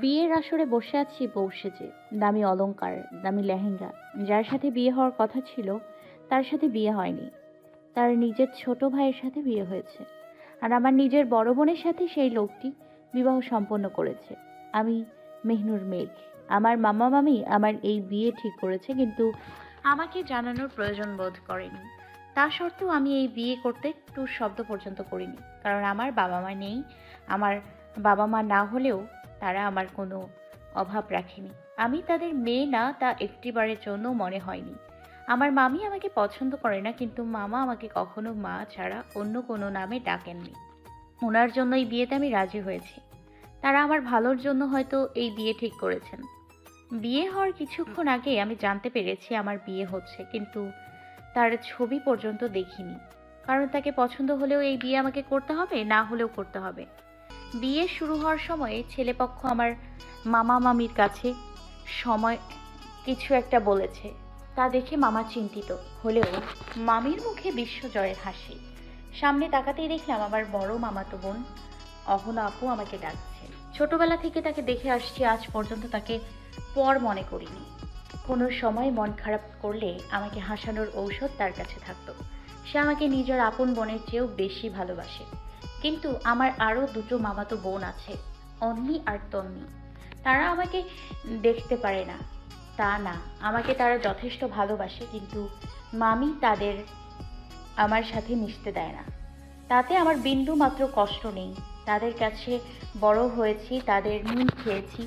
বিয়ের আসরে বসে আছি বউ সেজে দামি অলংকার, দামি লেহেঙ্গা। যার সাথে বিয়ে হওয়ার কথা ছিল, তার সাথে বিয়ে হয়নি। তার নিজের ছোট ভাইয়ের সাথে বিয়ে হয়েছে। আর আমার নিজের বড় বোনের সাথে সেই লোকটি বিবাহ সম্পন্ন করেছে। আমি মেহনুর মেঘ। আমার মামা মামি আমার এই বিয়ে ঠিক করেছে, কিন্তু আমাকে জানানোর প্রয়োজন বোধ করেনি। তা সত্ত্বেও আমি এই বিয়ে করতে টুর শব্দ পর্যন্ত করিনি। কারণ আমার বাবা মা নেই। আমার বাবা মা না হলেও তারা আমার কোনো অভাব রাখেনি। আমি তাদের মেয়ে না, তা একটিবারের জন্য মনে হয়নি। আমার মামি আমাকে পছন্দ করে না, কিন্তু মামা আমাকে কখনো মা ছাড়া অন্য কোনো নামে ডাকেননি। ওনার জন্য এই বিয়েতে আমি রাজি হয়েছি। তারা আমার ভালোর জন্য হয়তো এই বিয়ে ঠিক করেছেন। বিয়ে হওয়ার কিছুক্ষণ আগে আমি জানতে পেরেছি আমার বিয়ে হচ্ছে, কিন্তু তার ছবি পর্যন্ত দেখিনি। কারণ তাকে পছন্দ হলেও এই বিয়ে আমাকে করতে হবে, না হলেও করতে হবে। বিয়ে শুরু হওয়ার সময়ে ছেলেপক্ষ আমার মামা মামির কাছে সময় কিছু একটা বলেছে। তা দেখে মামা চিন্তিত। হলেও মামির মুখে বিশ্বজয়ের হাসি। সামনে তাকাতেই দেখলাম আমার বড় মামাতো বোন অহনা আপু আমাকে ডাকছে। ছোটবেলা থেকে তাকে দেখে আসছি, আজ পর্যন্ত তাকে পর মনে করিনি। কোনো সময় মন খারাপ করলে আমাকে হাসানোর ঔষধ তার কাছে থাকতো। সে আমাকে নিজের আপন বোনের চেয়েও বেশি ভালোবাসে। কিন্তু আমার আরও দুটো মামাতো বোন আছে, অন্নি আর তন্নি। তারা আমাকে দেখতে পারে না, তা না, আমাকে তারা যথেষ্ট ভালোবাসে, কিন্তু মামি তাদের আমার সাথে মিশতে দেয় না। তাতে আমার বিন্দু মাত্র কষ্ট নেই, তাদের কাছে বড় হয়েছি, তাদের নিম খেয়েছি,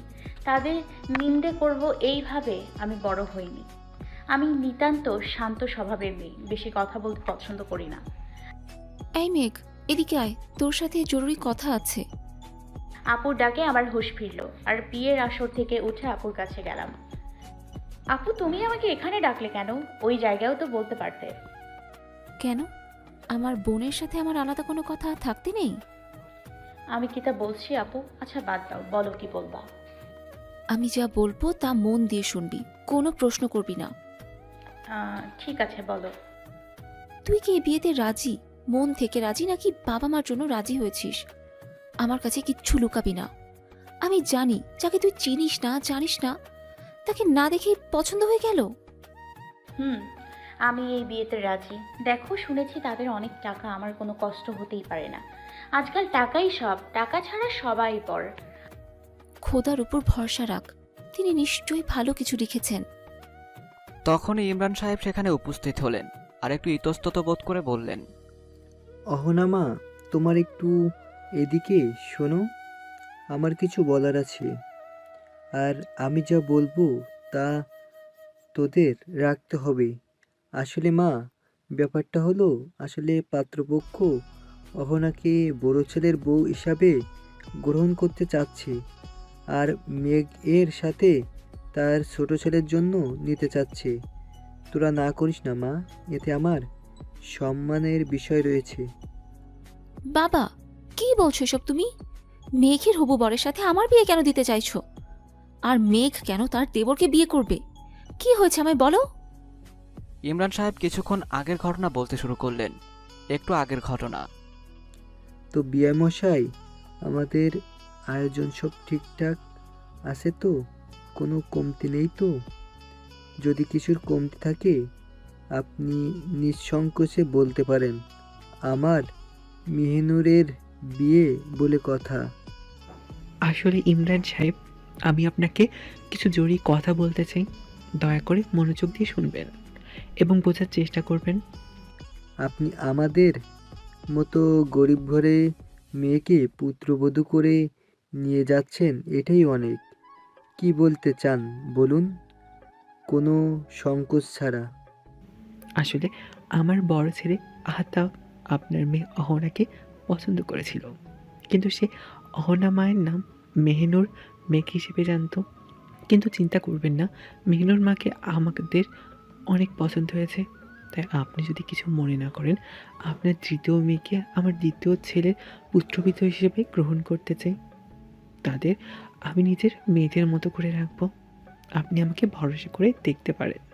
তাদের নিন্দে করব এইভাবে আমি বড় হইনি। আমি নিতান্ত শান্ত স্বভাবের মেয়ে, বেশি কথা বলতে পছন্দ করি না। এই মেঘ এদিকে আয় তোর সাথে জরুরি কথা আছে। আপুর ডাকে আমার হুঁশ ফিরল আর বিয়ের আসর থেকে উঠে আপুর কাছে গেলাম। আপু তুমি আমাকে এখানে ডাকলে কেন? ওই জায়গায়ও তো বলতে পারতে। কেন? আমার বোনের সাথে আমার আলাদা কোনো কথা থাকতে নেই? আমি কি তা বলছি আপু? আচ্ছা বাদ দাও বলো কি বলবা? আমি যা বলব তা মন দিয়ে শুনবি কোনো প্রশ্ন করবি না। আহ, ঠিক আছে বলো। তুই কি এই বিয়েতে রাজি? মন থেকে রাজি নাকি বাবা মার জন্য রাজি হয়েছিস? আমার কাছে কিচ্ছু লুকাবি না। আমি জানি যাকে তুই চিনিস না জানিস না তাকে না দেখেই পছন্দ হয়ে গেল। হুম আমি এই বিয়েতে রাজি। দেখো শুনেছি তাদের অনেক টাকা আমার কোনো কষ্ট হতেই পারে না। আজকাল টাকাই সব টাকা ছাড়া সবাই পর। খোদার উপর ভরসা রাখ তিনি নিশ্চয়ই ভালো কিছু লিখেছেন। তখনই ইমরান সাহেব সেখানে উপস্থিত হলেন আর একটু ইতস্তত বোধ করে বললেন অহনামা, তোমার একটু এদিকে শোনো, আমার কিছু বলার আছে। আর আমি যা বলব তা তোদের রাখতে হবে। আসলে মা, ব্যাপারটা হলো, আসলে পাত্রপক্ষ অহনাকে বড় ছেলের বউ হিসাবে গ্রহণ করতে চাচ্ছে, আর মেঘ এর সাথে তার ছোট ছেলের জন্য নিতে চাচ্ছে। তোরা না করিস না মা, এতে আমার সম্মানের বিষয় রয়েছে। বাবা কি বলছো এসব তুমি? মেঘের হবু বরের সাথে আমার বিয়ে কেন দিতে চাইছো? আর মেঘ কেন তার দেবরকে বিয়ে করবে? কি হয়েছে আমায় বলো? ইমরান সাহেব কিছুক্ষণ আগের ঘটনা বলতে শুরু করলেন। একটু আগের ঘটনা। তো বিয়ে মশাই আমাদের আয়োজন সব ঠিকঠাক আছে তো? কোনো কমতি নেই তো? যদি কিছুর কমতি থাকে আপনি নিঃসংকোচে বলতে পারেন আমার মেহনুরের বিয়ে বলে কথা। আসলে ইমরান সাহেব আমি আপনাকে কিছু জরুরি কথা বলতে চাই। দয়া করে মনোযোগ দিয়ে শুনবেন এবং বোঝার চেষ্টা করবেন। আপনি আমাদের মতো গরিব ঘরে মেয়েকে পুত্রবধূ করে নিয়ে যাচ্ছেন এটাই অনেক। কি বলতে চান বলুন? কোনো সংকোচ ছাড়া। আসলে আমার বড় ছেলে আহতাব আপনার মেয়ে অহনাকে পছন্দ করেছিল। কিন্তু সে অহনা মায়ের নাম মেহনুর মেঘ হিসেবে জানতো। কিন্তু চিন্তা করবেন না, মেহনুর মাকে আমাদের অনেক পছন্দ হয়েছে। তাই আপনি যদি কিছু মনে না করেন, আপনার তৃতীয় মেয়েকে আমার দ্বিতীয় ছেলের পুত্রপিত হিসেবে গ্রহণ করতে চাই। তাদের আমি নিজের মেয়েদের মতো করে রাখব। আপনি আমাকে ভরসা করে দেখতে পারেন।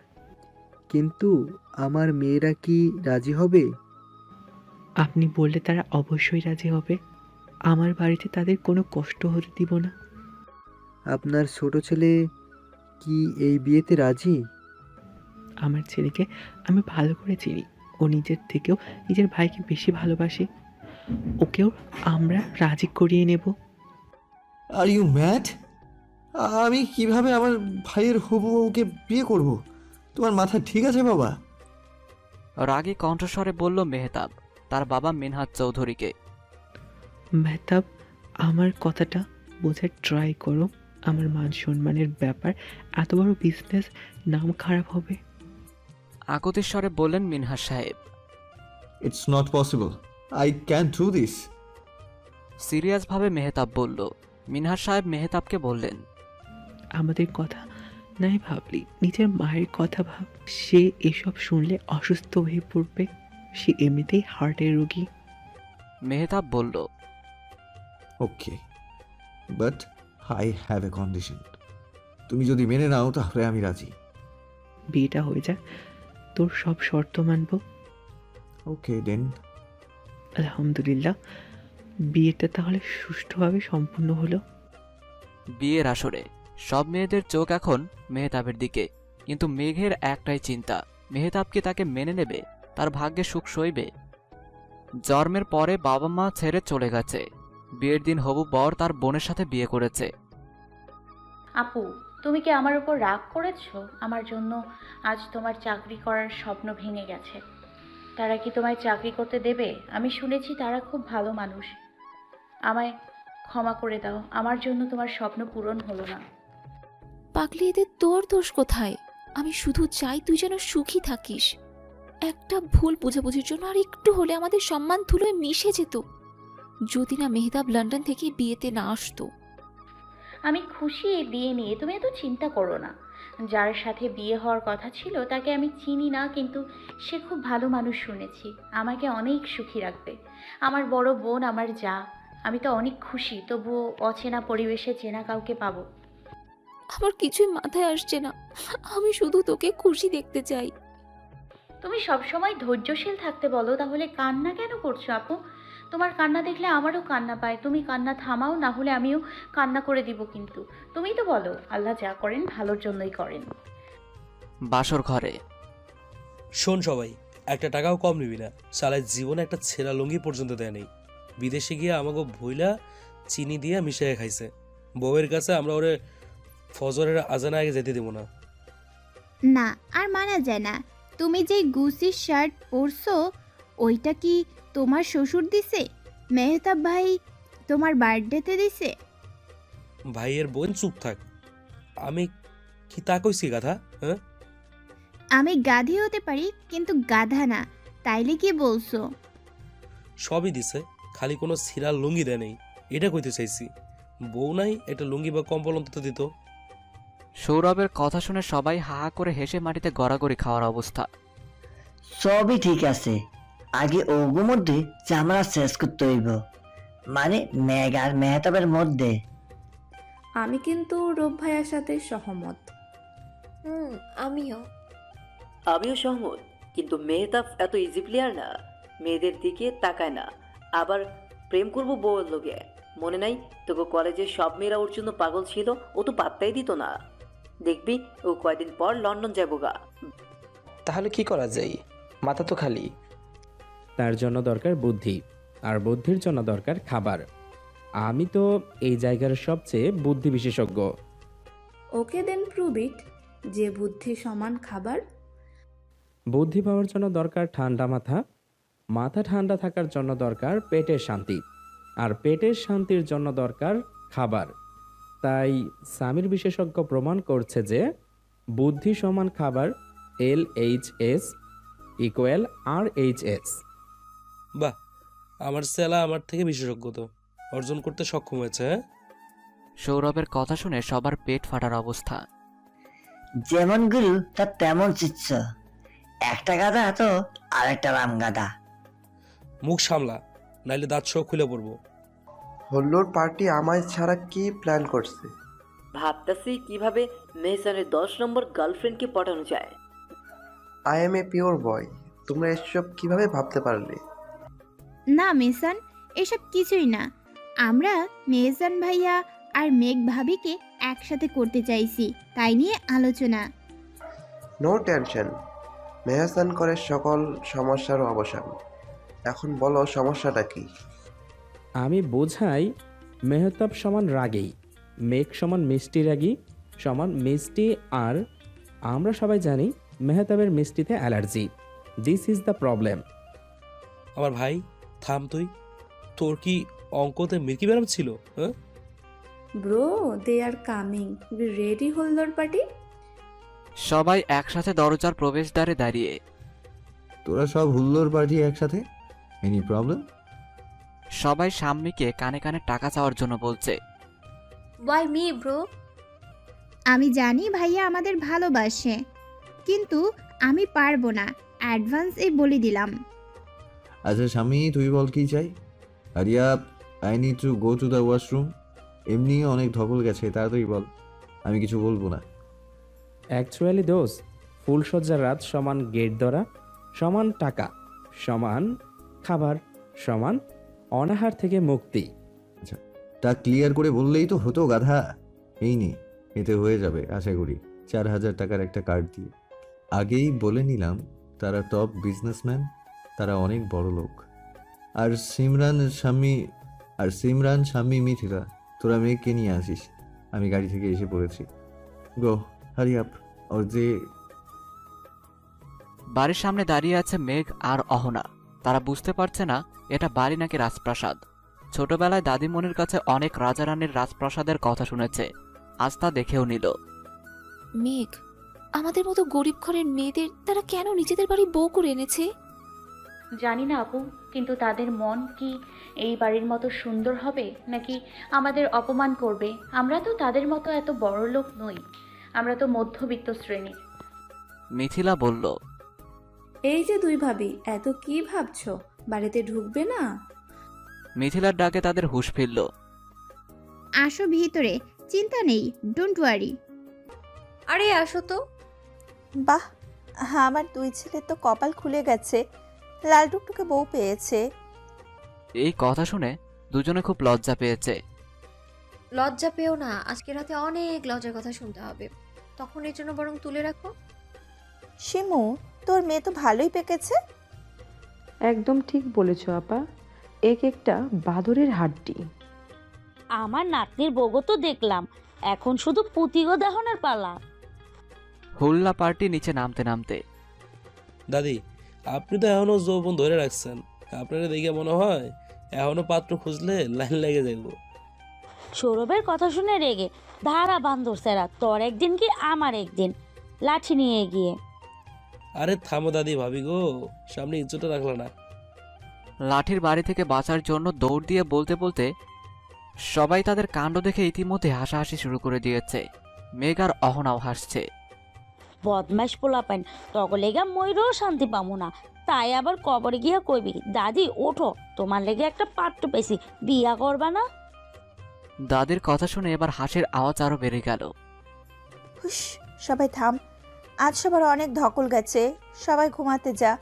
কিন্তু আমার মেয়েরা কি রাজি হবে? আপনি বললে তারা অবশ্যই রাজি হবে। আমার বাড়িতে তাদের কোনো কষ্ট হতে দিব না। আপনার ছোট ছেলে কি এই বিয়েতে রাজি? আমার ছেলেকে আমি ভালো করে চিনি। ও নিজের থেকেও নিজের ভাইকে বেশি ভালোবাসে। ওকেও আমরা রাজি করিয়ে নেব। আর ইউ ম্যাড আমি কীভাবে আমার ভাইয়ের হবু বউকে বিয়ে করব? তোমার মাথা ঠিক আছে বাবা? রাগী কণ্ঠস্বরে বলল মেহতাব তার বাবা মিনহাজ চৌধুরীকে। মেহতাব আমার কথাটা বোঝার ট্রাই করো। আমার মান সম্মানের ব্যাপার এত বড় বিজনেস নাম খারাপ হবে। আকুতির স্বরে বললেন মিনহাজ সাহেব। It's not possible I can do this সিরিয়াসভাবে Mehtab বলল। মিনহাজ সাহেব মেহতাবকে বললেন। আমাদের কথা নাই ভাবলি নিজের মায়ের কথা ভাব সে এসব শুনলে অসুস্থ হয়ে পড়বে। সে এমনিতেই হার্টের রোগী। মেহতাব বলল okay but I have a condition তুমি যদি মেনে নাও তাহলে আমি রাজি। বিয়েটা হয়ে যাক। তোর সব শর্ত মানব। ওকে দেন আলহামদুলিল্লাহ। বিয়েটা তাহলে সুষ্ঠুভাবে সম্পূর্ণ হলো। বিয়ের আসরে। সব মেয়েদের চোখ এখন মেহতাবের দিকে। কিন্তু মেঘের একটাই চিন্তা, মেহতাব কি তাকে মেনে নেবে? তার ভাগ্যে সুখ সইবে? জন্মের পরে বাবা মা ছেড়ে চলে গেছে। বিয়ের দিন হবু বর তার বোনের সাথে বিয়ে করেছে। আপু, তুমি কি আমার উপর রাগ করেছ? আমার জন্য আজ তোমার চাকরি করার স্বপ্ন ভেঙে গেছে। তারা কি তোমায় চাকরি করতে দেবে? আমি শুনেছি তারা খুব ভালো মানুষ। আমায় ক্ষমা করে দাও। আমার জন্য তোমার স্বপ্ন পূরণ হলো না। পাগলি এতে তোর দোষ কোথায়? আমি শুধু চাই তুই যেন সুখী থাকিস। একটা ভুল বোঝাবুঝির জন্য আর একটু হলে আমাদের সম্মান ধুলোয় মিশে যেত। যদি না মেহতাব লন্ডন থেকে বিয়েতে না আসতো। আমি খুশি এই বিয়ে নিয়ে, তুমি এত চিন্তা করো না। যার সাথে বিয়ে হওয়ার কথা ছিল, তাকে আমি চিনি না, কিন্তু সে খুব ভালো মানুষ শুনেছি। আমাকে অনেক সুখী রাখবে। আমার বড় বোন, আমার যা। আমি তো অনেক খুশি, তবুও অচেনা পরিবেশে চেনা কাউকে পাবো। আমার কিছুই মাথায় আসছে না। আমি শুধু তোকে খুশি দেখতে চাই। তুমি সবসময় ধৈর্যশীল থাকতে বলো তাহলে কান্না কেন করছ আপু? তোমার কান্না দেখলে আমারও কান্না পায়। তুমি কান্না থামাও না হলে আমিও কান্না করে দিব কিন্তু। তুমিই তো বলো আল্লাহ যা করেন ভালোর জন্যই করেন। বাসর ঘরে। শোন সবাই একটা টাকাও কম নিবি না। সালায় জীবনে একটা ছেঁড়া লুঙ্গি পর্যন্ত দেয় নেই। বিদেশে গিয়ে আমাকে ভইলা চিনি দিয়ে মিশিয়ে খাইছে। বউয়ের কাছে আমরা ওরে ফজরের আজানা আগে যেতে দেবো না। না আর মানা যায় না। তুমি যে গুসির শার্ট পরছো ওইটা কি তোমার শ্বশুর দিছে? মেহতাব ভাই তোমার বার্থডেতে দিছে? ভাইয়ের বোন চুপ থাক। আমি কি তা কইছি গাধা হ্যাঁ? আমি গাধি হতে পারি কিন্তু গাধা না। তাইলে কি বলছো? সবই দিছে খালি কোনো ছিঁড়া লুঙ্গি দেয় নেই। এটা কইতে চাইছি বউ নাই একটা লুঙ্গি বা কম্বল অন্তত দিত। সৌরভের কথা শুনে সবাই হা হা করে হেসে মাটিতে গড়াগড়ি খাওয়ার অবস্থা। সবই ঠিক আছে। আগে ওগো মধ্যে ঝামেলা শেষ করতে হইব। মানে মেঘ আর মেহতাবের মধ্যে। আমি কিন্তু রূপ ভাইয়ার সাথে সহমত। হুম আমিও। আমিও সহমত কিন্তু মেহতাব এত ইজি প্লেয়ার না। মেয়েদের দিকে তাকায় না। আবার প্রেম করব বউয়ের লোকে মনে নাই তোকে কলেজের সব মেয়েরা ওর জন্য পাগল ছিল ও তো পাত্তাই দিত না। দেখবি ও কয়দিন পর লন্ডন যাব গা। তাহলে কি করা যায়? মাথা তো খালি। তার জন্য দরকার বুদ্ধি আর বুদ্ধির জন্য দরকার খাবার। আমি তো এই জায়গার সবচেয়ে বুদ্ধি বিশেষজ্ঞ। ওকে দেন প্রুভ ইট যে বুদ্ধি সমান খাবার। বুদ্ধি পাওয়ার জন্য দরকার ঠান্ডা মাথা। মাথা ঠান্ডা থাকার জন্য দরকার পেটের শান্তি। আর পেটের শান্তির জন্য দরকার খাবার। তাই সামির বিশেষজ্ঞ প্রমাণ করছে যে বুদ্ধি সমান খাবার L H S equal R H S. বাহ আমার সেলা আমার থেকে বিশেষজ্ঞ তো। অর্জন করতে সক্ষম হয়েছে হ্যাঁ? সৌরভের কথা শুনে সবার পেট ফাটার অবস্থা। যেমন গুরু তার তেমন চিচ্ছ একটা গাদা তো আরেকটা রাম গাদা মুখ সামলা নাইলে দাঁত সহ খুলে পড়ব। হল্লোর পার্টি আমায় ছাড়া কি প্ল্যান করছে? ভাবতেছি কীভাবে মেহসানের দশ নম্বর গার্লফ্রেন্ডকে পাঠানো যায়। I am a pure boy তোমরা এসব কীভাবে ভাবতে পারলে? না মেসান এসব কিছুই না। আমরা মেহসান ভাইয়া আর মেঘ ভাবিকে একসাথে করতে চাইছি তাই নিয়ে আলোচনা। নো টেনশন মেহসান করে সকল সমস্যারও অবসান। এখন বলো সমস্যাটা কি? আমি বোঝাই মেহতাব সমান রাগেই মেঘ সমান মিষ্টি রাগী সমান মিষ্টি আর আমরা সবাই জানি মেহতাবের মিষ্টিতে allergy. This is the problem আমার ভাই থাম তুই। তোর কি অঙ্কতে মির্কি ম্যাডাম ছিল হ্যাঁ? Bro they are coming ready holder party সবাই একসাথে দরজার প্রবেশদ্বারে দাঁড়িয়ে। তোরা সব হুল্লোর পার্টি একসাথে? এনি প্রবলেম সবাই সাম্মিকে কানে কানে টাকা চাওয়ার জন্য বলছে। ওয়াই মি ব্রো আমি জানি ভাইয়া আমাদের ভালোবাসে কিন্তু আমি পারব না। অ্যাডভান্স এই বলে দিলাম। আচ্ছা স্বামী তুই বল কি চাই? Aria I need to go to the washroom এমনি অনেক ধকল গেছে তাড়াতাড়ি বল। আমি কিছু বলব না। অ্যাকচুয়ালি দোষ ফুলসজ্জার রাত সমান গেট ধরা সমান টাকা সমান খাবার সমান অনাহার থেকে মুক্তি। তা ক্লিয়ার করে বললেই তো হতো গাধা। এই নে এতে হয়ে যাবে আশা করি চার হাজার টাকার একটা কার্ড দিয়ে। আগেই বলে নিলাম তারা টপ বিজনেসম্যান তারা অনেক বড় লোক। আর সিমরান স্বামী আর সিমরান স্বামী মিথিলা তোরা মেয়েকে নিয়ে আসিস আমি গাড়ি থেকে এসে পড়েছি। গো হারি আপ ওর যে বাড়ির সামনে দাঁড়িয়ে আছে মেঘ আর অহনা। তারা বুঝতে পারছে না এটা বাড়ি নাকি রাজপ্রাসাদ। ছোটবেলায় দাদিমণির কাছে অনেক রাজারানীর রাজপ্রাসাদের কথা শুনেছে। আজ তা দেখেও নিল। মেঘ আমাদের মতো গরিব ঘরের মেয়েদের তারা কেন নিজেদের বাড়ি বউ করে এনেছে? জানি না আপু কিন্তু তাদের মন কি এই বাড়ির মতো সুন্দর হবে নাকি আমাদের অপমান করবে? আমরা তো তাদের মতো এত বড় লোক নই। আমরা তো মধ্যবিত্ত শ্রেণির। মিথিলা বলল এই যে দুই ভাবি এত কি ভাবছ? বাড়িতে ঢুকবে না? মিথিলার ডাকে তাদের হুঁশ ফিরল। আসো ভিতরে চিন্তা নেই ডোন্ট ওয়ারি আরে আসো তো। বাহ হ্যাঁ আমার দুই ছেলে তো কপাল খুলে গেছে। লাল টুকটুকে বউ পেয়েছে। এই কথা শুনে দুজনে খুব লজ্জা পেয়েছে। লজ্জা পেও না আজকে রাতে অনেক লজ্জার কথা শুনতে হবে। তখন এর জন্য বরং তুলে রাখো। শিমু তোর মেয়ে তো ভালোই পেকেছে। একদম ঠিক বলেছ আপা। এক একটা বাদরের হাড্ডি। আমার নাতনির বগো তো দেখলাম। এখন শুধু পুতিগো দেহনের পালা। হুল্লা পার্টি নিচে নামতে নামতে। দাদি আপনি তো এখনও যৌবন ধরে রাখছেন। আপনারা দেখে মনে হয় এখনও পাত্র খুঁজলে লাইন লেগে যাইব। সৌরভের কথা শুনে রেগে ধারা বান্দর সেরা তোর একদিন কি আমার একদিন? লাঠি নিয়ে গিয়ে। আরে থামো দাদি ভাবি গো সামনে ইজ্জতটা রাখল না। লাঠির বাড়ি থেকে বাঁচার জন্য দৌড় দিয়ে বলতে বলতে সবাই তাদের কাণ্ড দেখে ইতিমধ্যে হাসাহাসি শুরু করে দিয়েছে। মেঘ আর অহনাও হাসছে। বদমাস পোলাপাইন তখন লেগা ময়ূরও শান্তি পাবো না। তাই আবার কবরে গিয়া কইবি দাদি ওঠো তোমার লেগে একটা পাত্র পেয়েছি বিয়া করবা না? দাদির কথা শুনে এবার হাসির আওয়াজ আরও বেড়ে গেল। হুস সবাই থাম। আজ সবার অনেক ধকল গেছে সবাই ঘুমাতে যা।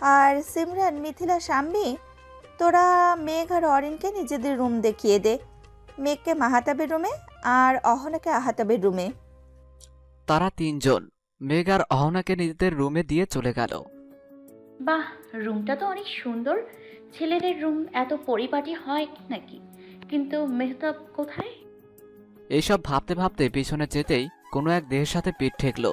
আর সিমরান মিথিলা সাম্মি তোরা মেঘ আর অরিনকে নিজেদের রুম দেখিয়ে দে। মেঘকে মাহাতাবের রুমে আর অহনাকে আহাতাবের রুমে। তারা তিনজন মেঘ আর অহনাকে নিজেদের রুমে দিয়ে চলে গেল। বাহ রুমটা তো অনেক সুন্দর। ছেলেদের রুম এত পরিপাটি হয় নাকি? কিন্তু মেহতাব কোথায়? এইসব ভাবতে ভাবতে পিছনে যেতেই কোনো এক দেহের সাথে পিঠ ঠেকল।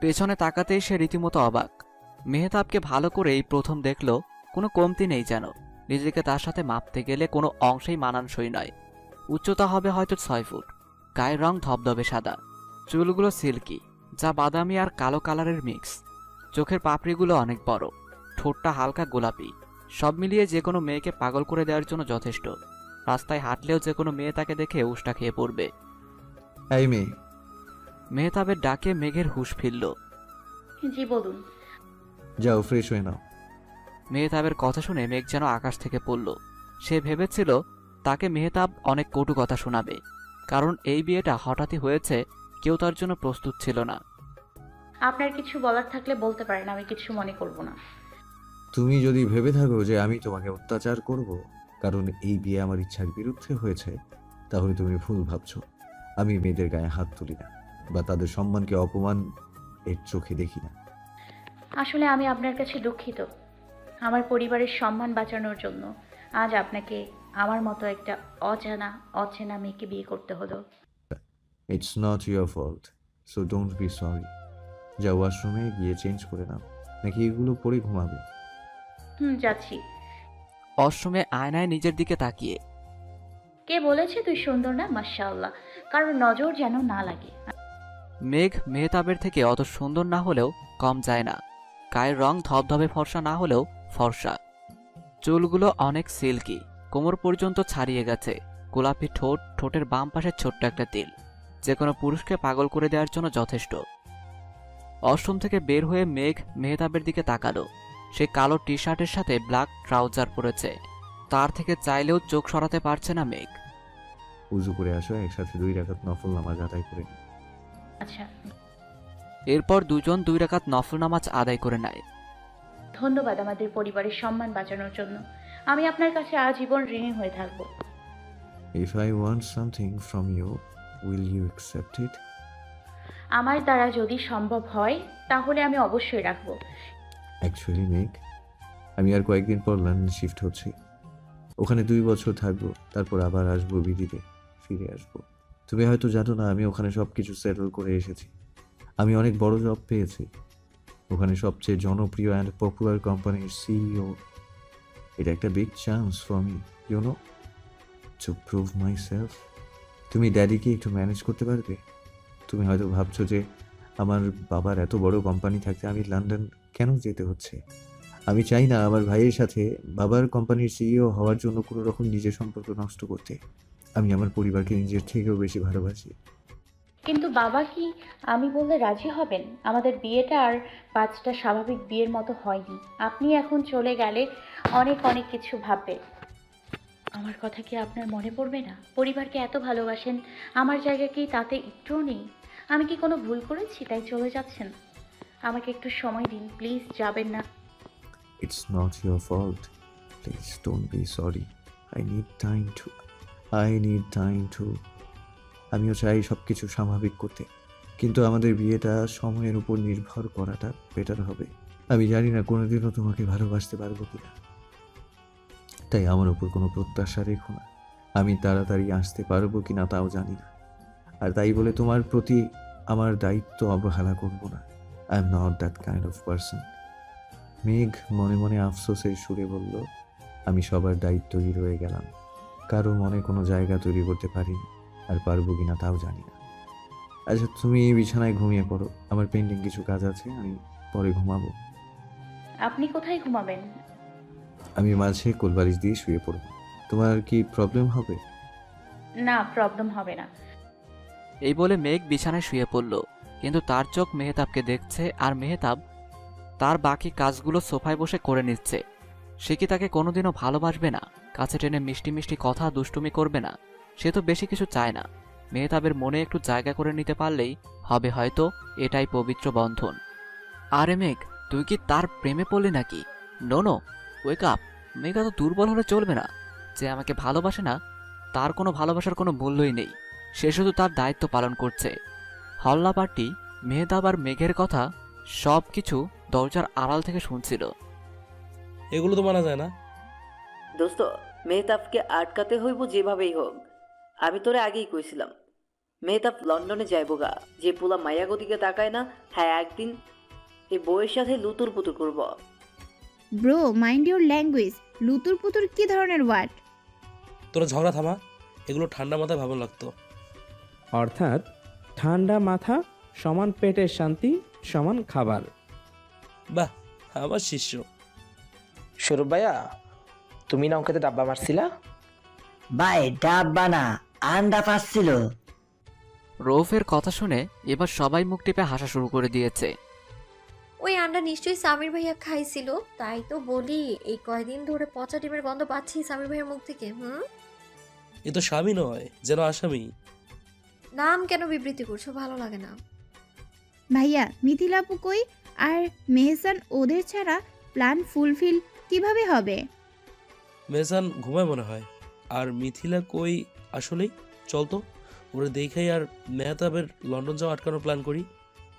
পেছনে তাকাতেই সে রীতিমতো অবাক। মেহতাবকে ভালো করেই প্রথম দেখল, কোনো কমতি নেই যেন। নিজেকে তার সাথে মাপতে গেলে কোনো অংশেই মানানসই নয়। উচ্চতা হবে হয়তো ছয় ফুট। গায়ের রং ধবধবে সাদা। চুলগুলো সিল্কি, যা বাদামি আর কালো কালারের মিক্স। চোখের পাপড়িগুলো অনেক বড়। ঠোঁটটা হালকা গোলাপি। সব মিলিয়ে যে কোনো মেয়েকে পাগল করে দেওয়ার জন্য যথেষ্ট। রাস্তায় হাঁটলেও যে কোনো মেয়ে তাকে দেখে উষ্টা খেয়ে পড়বে। এই মেয়ে মেহতাবের ডাকে মেঘের হুশ ফিরল। জি বলুন। যাও ফ্রেশ হয়ে নাও। মেহতাবের কথা শুনে মেঘ যেন আকাশ থেকে পড়ল। সে ভেবেছিল তাকে মেহতাব অনেক কটু কথা শোনাবে কারণ এই বিয়েটা হঠাৎই হয়েছে কেউ তার জন্য প্রস্তুত ছিল না। আপনার কিছু বলার থাকলে বলতে পারেন আমি কিছু মনে করব না। তুমি যদি ভেবে থাকো যে আমি তোমাকে অত্যাচার করব কারণ এই বিয়ে আমার ইচ্ছার বিরুদ্ধে হয়েছে তাহলে তুমি ভুল ভাবছ। আমি মেয়েদের গায়ে হাত তুলি না। বা তাদের সম্মানকে অপমান এর চোখে দেখি না। আসলে আমি আপনার কাছে দুঃখিত। আমার পরিবারের সম্মান বাঁচানোর জন্য আজ আপনাকে আমার মতো একটা অজানা অচেনা মেয়েকে বিয়ে করতে হলো। It's not your fault so don't be sorry যা ওয়াশরুমে গিয়ে চেঞ্জ করে নাও নাকি এগুলো পরে ঘুমাবে। হুম যাচ্ছি। অশ্রমে আয়নায় নিজের দিকে তাকিয়ে। কে বলেছে তুই সুন্দর না মাশাআল্লাহ। কারণ নজর যেন না লাগে। মেঘ মেহতাবের থেকে অত সুন্দর না হলেও কম যায় না। গায়ের রং ধবধবে ফর্সা না হলেও ফর্সা। চুলগুলো অনেক সিল্কি। কোমর পর্যন্ত ছাড়িয়ে গেছে। গোলাপি ঠোঁট, ঠোঁটের বাম পাশে ছোট্ট একটা তিল। যে কোনো পুরুষকে পাগল করে দেওয়ার জন্য যথেষ্ট। অষ্টম থেকে বের হয়ে মেঘ মেহতাবের দিকে তাকালো। সে কালো টি শার্টের সাথে ব্ল্যাক ট্রাউজার পরেছে। তার থেকে চাইলেও চোখ সরাতে পারছে না মেঘ। উজু করে আসো, একসাথে দুই রাখাত নফল নামাজ আদায় করে নিই। আচ্ছা। এরপর দুজন দুই রাকাত নফল নামাজ আদায় করে নেয়। ধন্যবাদ আমাদের পরিবারের সম্মান বাঁচানোর জন্য। আমি আপনার কাছে আজীবন ঋণী হয়ে থাকব। If I want something from you, will you accept it? আমার দ্বারা যদি সম্ভব হয় তাহলে আমি অবশ্যই রাখব। অ্যাকচুয়ালি মেঘ আমি আর কয়েকদিন পর লন্ডন শিফট হচ্ছি। ওখানে দুই বছর থাকব তারপর আবার আসব বিদিতে ফিরে আসব। তুমি হয়তো জানো না, আমি ওখানে সব কিছু সেটেল করে এসেছি। আমি অনেক বড় জব পেয়েছি। ওখানে সবচেয়ে জনপ্রিয় অ্যান্ড পপুলার কোম্পানির সিইও এটা একটা big chance for me you know to prove myself তুমি ড্যাডিকে একটু ম্যানেজ করতে পারবে? তুমি হয়তো ভাবছ যে, আমার বাবার এত বড় কোম্পানি থাকতে আমি লন্ডন কেন যেতে হচ্ছে? আমি চাই না আমার ভাইয়ের সাথে বাবার কোম্পানির সিইও হওয়ার জন্য কোনো রকম নিজের সম্পর্ক নষ্ট করতে। আমি আমার পরিবারকে নিজের থেকেও বেশি ভালোবাসি। কিন্তু বাবা কি আমি বললে রাজি হবেন? আমাদের বিয়েটা আর পাঁচটা স্বাভাবিক বিয়ের মতো হয়নি। আপনি এখন চলে গেলে অনেক অনেক কিছু ভাববে। আমার কথা কি আপনার মনে পড়বে না? পরিবারকে এত ভালোবাসেন আমার জায়গা কি তাতে একটুও নেই? আমি কি কোনো ভুল করেছি তাই চলে যাচ্ছেন? আমাকে একটু সময় দিন প্লিজ যাবেন না। It's not your fault please don't be sorry I need time too I need time too আমিও চাই সব কিছু স্বাভাবিক করতে, কিন্তু আমাদের বিয়েটা সময়ের উপর নির্ভর করাটা বেটার হবে। আমি জানি না কোনোদিনও তোমাকে ভালোবাসতে পারব কিনা। তাই আমার উপর কোনো প্রত্যাশা রেখো না। আমি তাড়াতাড়ি আসতে পারব কি না তাও জানি না। আর তাই বলে তোমার প্রতি আমার দায়িত্ব অবহেলা করব না। I am not that kind of person মেঘ মনে মনে আফসোসের সুরে বলল, আমি সবার দায়িত্বই রয়ে গেলাম। কারও মনে কোনো জায়গা তৈরি করতে পারিনি আর পারব কিনা তাও জানি না। আচ্ছা তুমি বিছানায় ঘুমিয়ে পড়ো। আমার পেন্ডিং কিছু কাজ আছে আমি পরে ঘুমাবো। আপনি কোথায় ঘুমাবেন? আমি মাঝে কোলবালিশ দিয়ে শুয়ে পড়ব। তোমার কি প্রবলেম হবে? না প্রবলেম হবে না। এই বলে মেঘ বিছানায় শুয়ে পড়ল কিন্তু তার চোখ মেহতাবকে দেখছে আর মেহতাব তার বাকি কাজগুলো সোফায় বসে করে নিচ্ছে। সে কি তাকে কোনোদিনও ভালোবাসবে না? কাছে টেনে মিষ্টি মিষ্টি কথা দুষ্টুমি করবে না। সে তো বেশি কিছু চায় না। মেহতাবের মনে একটু জায়গা করে নিতে পারলেই হবে হয়তো এটাই পবিত্র বন্ধন। আরে মেঘ তুই কি তার প্রেমে পড়লি নাকি? নো নো ওয়েক আপ মেঘ এত দুর্বল হলে চলবে না। যে আমাকে ভালোবাসে না তার কোনো ভালোবাসার কোনো মূল্যই নেই। সে শুধু তার দায়িত্ব পালন করছে। হল্লাপাটি মেহতাব আর মেঘের কথা সব কিছু দরজার আড়াল থেকে শুনছিল। এগুলো তো মানা যায় না। দোস্ত মেহতাবকে আটকাতে হইব যেভাবেই হোক। আমি তোরে আগেই কইছিলাম মেহতাব লন্ডনে যাইব গা যে পোলা মায়াগতিকে তাকায় না হ্যাঁ একদিন এই বইয়ের সাথে লুতুর পুতুর করব। ব্রো মাইন্ড ইউর ল্যাঙ্গুয়েজ লুতুর পুতুর কি ধরনের ওয়ার্ড তোরা ঝগড়া থামা এগুলো ঠান্ডা মাথায় ভালো লাগতো। অর্থাৎ ঠান্ডা মাথা সমান পেটের শান্তি সমান খাবার। বাহ আমার শিষ্য। সৌরভ ভাইয়া তুমি না ওকে ডাব্বা মারছিলা? ভাই ডাব্বা না আন্ডা পাচ্ছিল রৌফের কথা শুনে এবার সবাই মুখ টিপে হাসা শুরু করে দিয়েছে। ওই আন্ডা নিশ্চয়ই সামির ভাইয়া খাইছিল তাই তো বলি এই কয়দিন ধরে পচা ডিমের গন্ধ পাচ্ছি সামির ভাইয়ের মুখ থেকে হুম? এ তো স্বামী নয় যেন আসামি। নাম কেন বিবৃতি করছ? ভালো লাগে না। ভাইয়া মিথিলাপু কই? আর মেহসান ওদের ছাড়া প্ল্যান ফুলফিল কীভাবে হবে? মেহসান ঘুমায় মনে হয়। আর মিথিলা কই আসলেই? চলতো ওরা দেখাই আর মেহতাবের লন্ডন যাওয়া আটকানোর প্ল্যান করি।